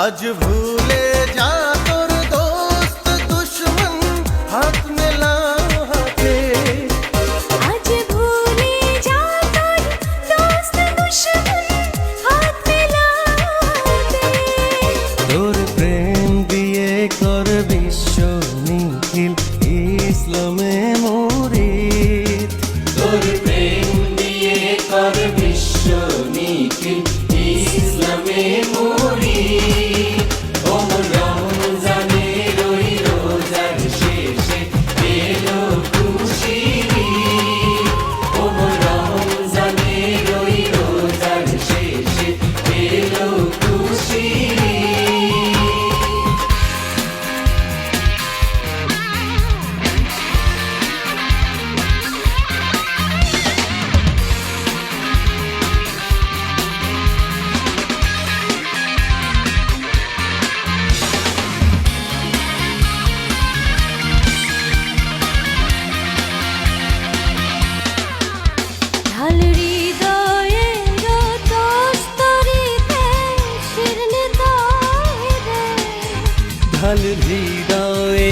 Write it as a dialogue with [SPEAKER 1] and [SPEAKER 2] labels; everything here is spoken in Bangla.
[SPEAKER 1] আজ ভুলে যা তোর দোস্ত দুশ্মন হাত মেলা হাতে।
[SPEAKER 2] আজ ভুলে যা তোর দোস্ত দুশমন হাত মেলাতে
[SPEAKER 1] তোর প্রেম দিয়ে কর বিশ্ব নিখিল ইসলামে মুরিদ।
[SPEAKER 3] তোর প্রেম দিয়ে কর বিশ্ব নিখিল ইসলামে মরি
[SPEAKER 2] हल
[SPEAKER 1] भी गावे